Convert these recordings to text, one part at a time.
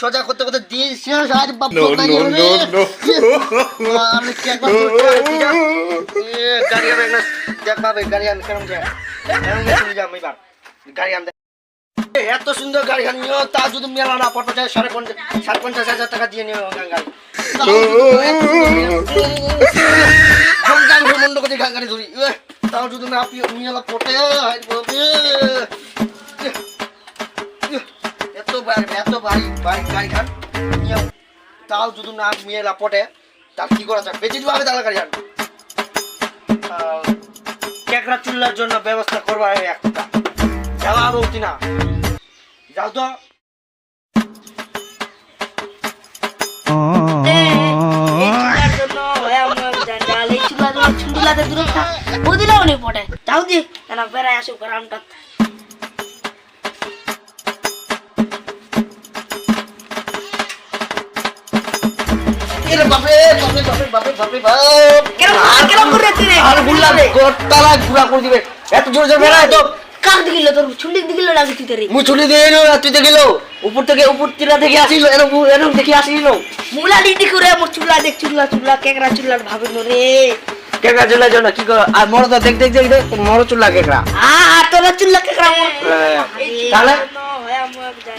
সোজা করতে শেষ বাপ. আমি গাড়ি আমি দেখ পাবে গাড়ি আন কেমন যায় কেমন যাম এবার গাড়ি আন এত সুন্দর গাড়ি আন নিও তা যদি মেলা না পড়তে চায় সাড়ে পঞ্চাশ সাড়ে পঞ্চাশ হাজার টাকা দিয়ে নিও গাড়ি মন্ড করে গাড়ি ধরি। তাও যদি না পি- মেলা পটে বলবে এত ভারী ভারী গাড়ি খান তাও যদি না মেলা পটে তার কি করা যায়? বেঁচে হবে তাহলে গাড়ি খান কেকড়া চুল্লার জন্য ব্যবস্থা করবা একটা। যাওয়া বলতি না। যাও তো। বাপরে বাপরে বাপরে বাপরে বাপরে বাপ আর গুল্লা গোটালা করে দিবে। এত জোরে জোরে বেড়া তো। মুই চুলি তুই দেখে গেলো। উপর থেকে উপর তীরা থেকে আসিল এরকম এরকম দেখে আসিল। কেকড়া চুল্লার জন্য কি কর আর মরদ দেখ দেখ দেখ দেখ মর চুল্লা কেকড়া তাহলে?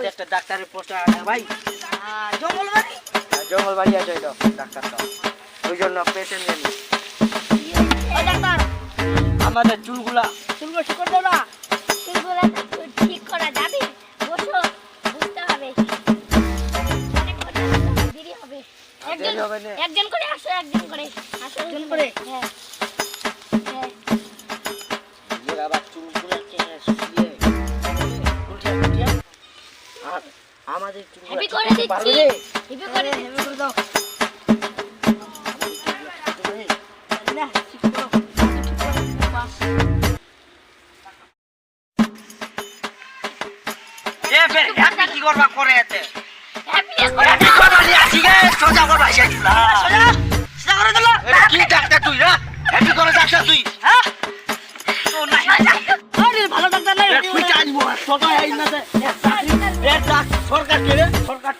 আরে একটা ডাক্তারের পোস্টার আছে ভাই। জঙ্গল বাড়ি? আছে তো ডাক্তার তো। ওই জন্য পেশেন্ট নেই। আমাদের চুলগুলা। চুলগুলো ঠিক করা যাবে? বসো বুঝতে হবে। অনেক কথা দেরি হবে। একজন হবে একজন করে আসো একজন করে। আসো। একজন করে? হ্যাঁ। হেভি করে দিচ্ছি। হেভি করে হেভি করে দাও। না ঠিক করো। হ্যাপি কি করবা করে এতে? নি সোজা করবা সোজা সোজা করে দিলা। কি ডাক্তার তুই রে হ্যাপি করে ডাক্তার তুই হ্যাঁ? তো নাই। আরে ভালো ডাক্তার নাই। তুই জানব না এ ডাক সরকার কে রে? সরকারটা